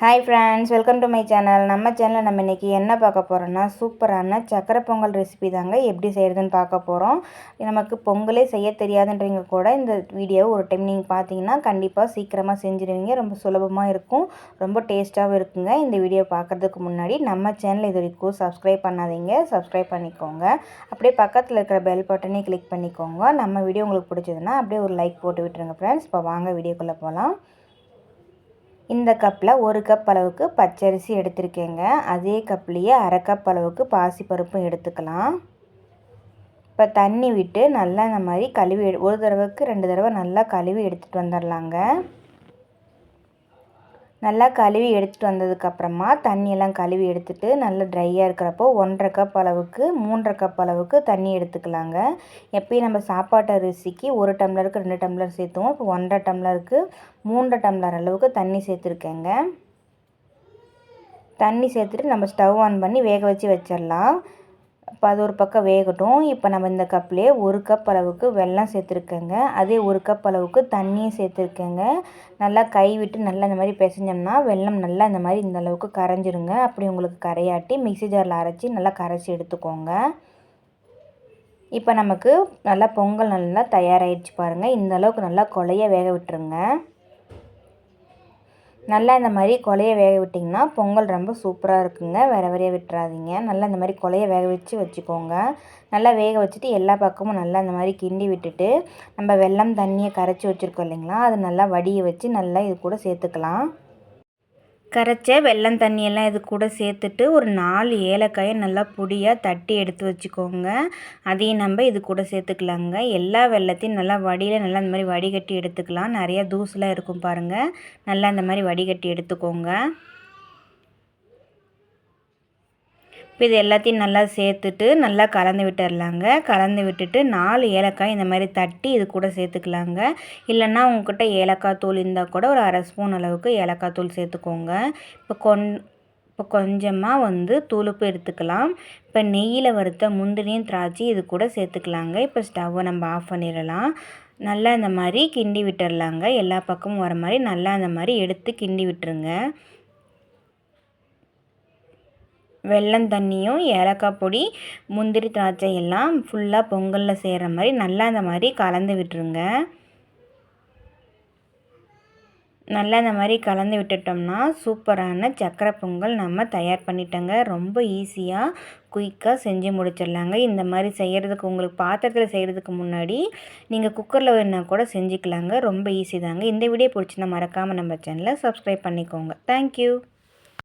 Hi friends welcome to my channel நம்ம சேனலில் நம்ம இன்றைக்கி என்ன பார்க்க போகிறோன்னா சூப்பரான சக்கரை பொங்கல் ரெசிபி தாங்க எப்படி செய்கிறதுன்னு பார்க்க போகிறோம் நமக்கு பொங்கலே செய்ய தெரியாதுன்றவங்க கூட இந்த வீடியோ ஒரு டைம் நீங்கள் பார்த்தீங்கன்னா கண்டிப்பாக சீக்கிரமாக செஞ்சுருவீங்க ரொம்ப சுலபமாக இருக்கும். ரொம்ப டேஸ்ட்டாகவும் இருக்குங்க. இந்த வீடியோ பார்க்குறதுக்கு முன்னாடி நம்ம சேனல் இது வரைக்கும் சப்ஸ்கிரைப் பண்ணாதீங்க. சப்ஸ்கிரைப் பண்ணிக்கோங்க. அப்படியே பக்கத்தில் இருக்கிற பெல் பட்டனே கிளிக் பண்ணிக்கோங்க. நம்ம வீடியோ உங்களுக்கு பிடிச்சதுன்னா அப்படியே ஒரு லைக் போட்டு விட்டுருங்க ஃப்ரெண்ட்ஸ் இப்போ வாங்க வீடியோக்குள்ளே போகலாம் இந்த கப்பில் ஒரு கப் அளவுக்கு பச்சரிசி எடுத்திருக்கேங்க. அதே கப்லேயே அரை கப் அளவுக்கு பாசிப்பருப்பும் எடுத்துக்கலாம். இப்போ தண்ணி விட்டு நல்லா இந்த மாதிரி கழுவி ஒரு தடவைக்கு ரெண்டு தடவை நல்லா கழுவி எடுத்துகிட்டு வந்துடலாங்க. நல்லா கழுவி எடுத்துகிட்டு வந்ததுக்கப்புறமா தண்ணியெல்லாம் கழுவி எடுத்துகிட்டு நல்லா ட்ரையாக இருக்கிறப்போ ஒன்றரை கப் அளவுக்கு மூன்றரை கப் அளவுக்கு தண்ணி எடுத்துக்கலாங்க. எப்பயும் நம்ம சாப்பாட்டு அரிசிக்கு ஒரு டம்ளருக்கு ரெண்டு டம்ளர் சேர்த்துவோம். இப்போ ஒன்றரை டம்ளருக்கு மூன்றரை டம்ளர் அளவுக்கு தண்ணி சேர்த்துருக்கேங்க. தண்ணி சேர்த்துட்டு நம்ம ஸ்டவ் ஆன் பண்ணி வேக வச்சு வச்சிடலாம். இப்போ அது ஒரு பக்கம் வேகட்டும். இப்போ நம்ம இந்த கப்லேயே ஒரு கப் அளவுக்கு வெல்லம் சேர்த்துருக்கேங்க. அதே ஒரு கப் அளவுக்கு தண்ணியும் சேர்த்துருக்கேங்க. நல்லா கை விட்டு நல்லா இந்த மாதிரி பிசைஞ்சோம்னா வெல்லம் நல்லா இந்த மாதிரி இந்த அளவுக்கு கரைஞ்சிருங்க. அப்படி உங்களுக்கு கரையாட்டி மிக்சி ஜாரில் அரைச்சி நல்லா கரைச்சி எடுத்துக்கோங்க. இப்போ நமக்கு நல்லா பொங்கல் நல்லா தயாராகிடுச்சு பாருங்கள் இந்த அளவுக்கு நல்லா கொலைய வேக விட்டுருங்க. நல்லா இந்த மாதிரி கொலையை வேக விட்டிங்கன்னா பொங்கல் ரொம்ப சூப்பராக இருக்குங்க. வேறு வேறையாக விட்டுறாதீங்க. நல்லா இந்த மாதிரி கொலையை வேக வச்சு வச்சுக்கோங்க. நல்லா வேக வச்சுட்டு எல்லா பக்கமும் நல்லா இந்த மாதிரி கிண்டி விட்டுட்டு நம்ம வெள்ளம் தண்ணியை கரைச்சி வச்சுருக்கோம் இல்லைங்களா? அது நல்லா வடியை வச்சு நல்லா இது கூட சேர்த்துக்கலாம். கரைச்ச வெள்ளம் தண்ணியெல்லாம் இது கூட சேர்த்துட்டு ஒரு நாலு ஏலக்காயை நல்லா பொடியாக தட்டி எடுத்து வச்சுக்கோங்க. அதையும் நம்ம இது கூட சேர்த்துக்கலாங்க. எல்லா வெள்ளத்தையும் நல்லா வடியில் நல்லா இந்த மாதிரி வடிகட்டி எடுத்துக்கலாம். நிறையா தூசுலாம் இருக்கும் பாருங்கள் நல்லா இந்த மாதிரி வடிகட்டி எடுத்துக்கோங்க. இப்போ இது எல்லாத்தையும் நல்லா சேர்த்துட்டு நல்லா கலந்து விட்டுடலாங்க கலந்து விட்டுட்டு நாலு ஏலக்காய் இந்த மாதிரி தட்டி இது கூட சேர்த்துக்கலாங்க. இல்லைன்னா உங்ககிட்ட ஏலக்காய் தூள் இருந்தால் கூட ஒரு அரை ஸ்பூன் அளவுக்கு ஏலக்காய் தூள் சேர்த்துக்கோங்க. இப்போ கொன் இப்போ கொஞ்சமாக வந்து தூளுப்பு எடுத்துக்கலாம். இப்போ நெய்யில் வறுத்த முந்திரியும் திராட்சை இது கூட சேர்த்துக்கலாங்க. இப்போ ஸ்டவ்வை நம்ம ஆஃப் பண்ணிடலாம். நல்லா இந்த மாதிரி கிண்டி விட்டுடலாங்க எல்லா பக்கமும் வர மாதிரி நல்லா இந்த மாதிரி எடுத்து கிண்டி விட்டுருங்க. வெல்லம் தண்ணியும் ஏலக்காய் பொடி முந்திரி திராட்சை எல்லாம் ஃபுல்லாக பொங்கலில் செய்கிற மாதிரி நல்லா அந்த மாதிரி கலந்து விட்டுருங்க. நல்லா இந்த மாதிரி கலந்து விட்டுட்டோம்னா சூப்பரான சக்கரை பொங்கல் நம்ம தயார் பண்ணிட்டோங்க. ரொம்ப ஈஸியாக குயிக்காக செஞ்சு முடிச்சிடலாங்க. இந்த மாதிரி செய்கிறதுக்கு உங்களுக்கு பாத்திரத்தில் செய்கிறதுக்கு முன்னாடி நீங்கள் குக்கரில் வேணால் கூட செஞ்சுக்கலாங்க. ரொம்ப ஈஸி தாங்க. இந்த வீடியோ பிடிச்சினா மறக்காமல் நம்ம சேனலை சப்ஸ்கிரைப் பண்ணிக்கோங்க. தேங்க்யூ